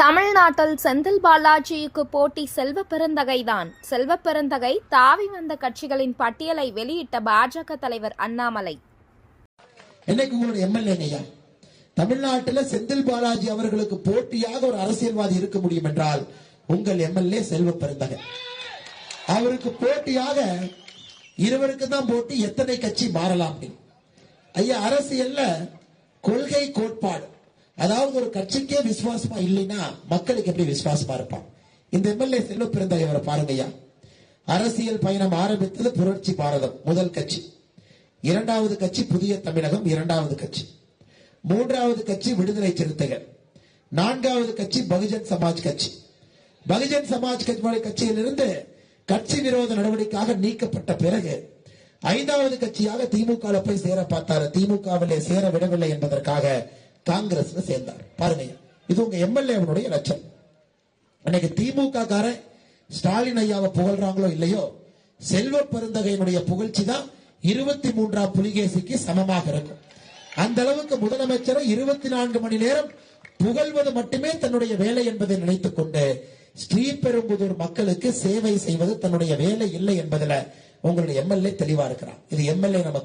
தமிழ்நாட்டில் செந்தில் பாலாஜிக்கு போட்டி செல்வ பெருந்தகைதான். செல்வ பெருந்தகை தாவி வந்த கட்சிகளின் பட்டியலை வெளியிட்ட பாஜக தலைவர் அண்ணாமலை. தமிழ்நாட்டில் செந்தில் பாலாஜி அவர்களுக்கு போட்டியாக ஒரு அரசியல்வாதி இருக்க முடியும் என்றால் உங்கள் எம்எல்ஏ செல்வ பெருந்தகை. அவருக்கு போட்டியாக இருவருக்கு தான் போட்டி எத்தனை கட்சி மாறலாம் ஐயா அரசியல்ல கொள்கை கோட்டை அதாவது ஒரு கட்சிக்கே விசுவாசமா இல்லைன்னா மக்களுக்கு எப்படி விசுவாசமா இருப்பான்? இந்த எம்எல்ஏ செல்வ பெருந்தகை அவரை பாருங்கய்யா அரசியல் பயணம் ஆரம்பித்தது புரட்சி பாரதம் முதல் கட்சி. இரண்டாவது கட்சி புதிய தமிழகம் இரண்டாவது கட்சி. மூன்றாவது கட்சி விடுதலை சிறுத்தைகள். நான்காவது கட்சி பகுஜன் சமாஜ் கட்சி. பகுஜன் சமாஜ் கட்சி கட்சியிலிருந்து கட்சி விரோத நடவடிக்கையாக நீக்கப்பட்ட பிறகு ஐந்தாவது கட்சியாக திமுக போய் சேர பார்த்தாரு. திமுகவிலே சேர விடவில்லை என்பதற்காக காங்கிரஸ் சேர்ந்தார். பாருங்க இது உங்க எம்எல்ஏவனுடைய லட்சம். அன்னைக்கு திமுக காரன் ஸ்டாலின் ஐயாவை புகழ்றாங்களோ இல்லையோ செல்வ பெருந்தகையினுடைய புகழ்ச்சி தான் இருபத்தி மூன்றாம் புலிகேசிக்கு சமமாக இருக்கும். அந்த அளவுக்கு முதலமைச்சரை இருபத்தி நான்கு மணி நேரம் புகழ்வது மட்டுமே தன்னுடைய வேலை என்பதை நினைத்துக் கொண்டு ஸ்ரீபெரும்புதூர் மக்களுக்கு சேவை செய்வது தன்னுடைய வேலை இல்லை என்பதுல உங்களுடைய எம்எல்ஏ தெளிவா இருக்கிறார். இது எம்எல்ஏ நமக்கு